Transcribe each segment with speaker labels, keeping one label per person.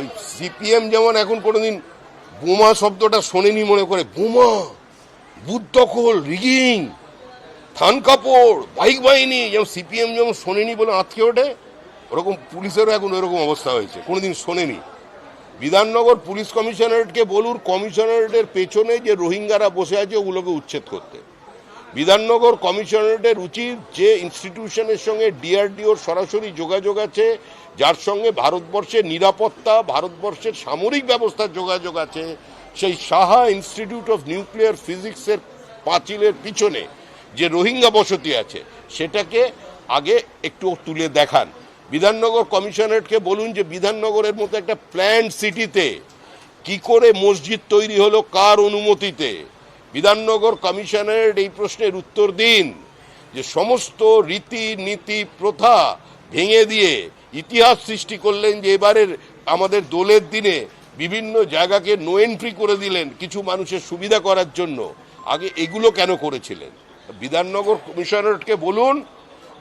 Speaker 1: ওই সিপিএম যেমন এখন কোনোদিন বোমা শব্দটা শোনেনি মনে করে, বোমা, বুথ দখল রিগিং থান কাপড় বাইক বাহিনী, যেমন সিপিএম যেমন শোনেনি বলে আঁতকে ওঠে, ওরকম পুলিশেরও এখন ওরকম অবস্থা হয়েছে, কোনোদিন শোনেনি। বিধাননগর পুলিশ কমিশনারেটকে বলুন, কমিশনারেটের পেছনে যে রোহিঙ্গারা বসে আছে, ওগুলোকে উচ্ছেদ করতে। বিধাননগর কমিশনারেটের উচিত যে ইনস্টিটিউশনের সঙ্গে ডিআরডিওর সরাসরি যোগাযোগ আছে, যার সঙ্গে ভারতবর্ষের নিরাপত্তা, ভারতবর্ষের সামরিক ব্যবস্থার যোগাযোগ আছে, সেই সাহা ইনস্টিটিউট অফ নিউক্লিয়ার ফিজিক্সের পাঁচিলের পিছনে যে রোহিঙ্গা বসতি আছে, সেটাকে আগে একটু তুলে দেখান। বিধাননগর কমিশনারেটকে বলুন যে বিধাননগরের মতো একটা প্ল্যান্ড সিটিতে কি করে মসজিদ তৈরি হলো, কার অনুমতিতে? বিধাননগর কমিশনারেট এই প্রশ্নের উত্তর দিন যে সমস্ত রীতি নীতি প্রথা ভেঙে দিয়ে ইতিহাস সৃষ্টি করলেন যে এবারের আমাদের দোলের দিনে বিভিন্ন জায়গাকে নো এন্ট্রি করে দিলেন কিছু মানুষের সুবিধা করার জন্য। আগে এগুলো কেন করেছিলেন? বিধাননগর কমিশনারেটকে বলুন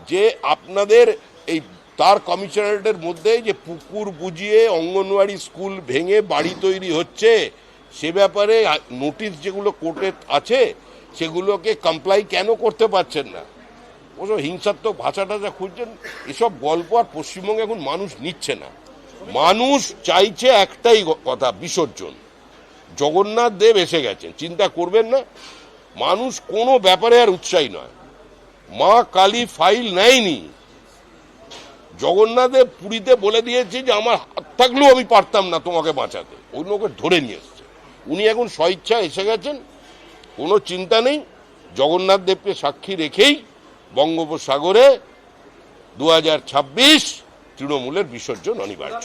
Speaker 1: যে আপনাদের এই তার কমিশনারেটের মধ্যে যে পুকুর বুঝিয়ে অঙ্গনওয়াড়ি স্কুল ভেঙে বাড়ি তৈরি হচ্ছে সে ব্যাপারে নোটিশ যেগুলো কোর্টে আছে, সেগুলোকে কমপ্লাই কেন করতে পারছেন না? ওসব হিংসাত্মক ভাষাটা যা খুঁজছেন, এসব গল্প আর পশ্চিমবঙ্গে এখন মানুষ নিচ্ছে না। মানুষ চাইছে একটাই কথা, বিসর্জন। জগন্নাথ দেব এসে গেছেন, চিন্তা করবেন না। মানুষ কোনো ব্যাপারে আর উৎসাহী নয়। মা কালী ফাইল নেয়নি। জগন্নাথের পুরীতে বলে দিয়েছে যে, আমার হাত থাকলেও আমি পারতাম না তোমাকে বাঁচাতে। অন্য ওকে ধরে নিয়ে উনি এখন স্বইচ্ছা এসে গেছেন। কোনো চিন্তা নেই। জগন্নাথ দেবকে সাক্ষী রেখেই বঙ্গোপসাগরে দু হাজার ছাব্বিশ তৃণমূলের বিসর্জন অনিবার্য।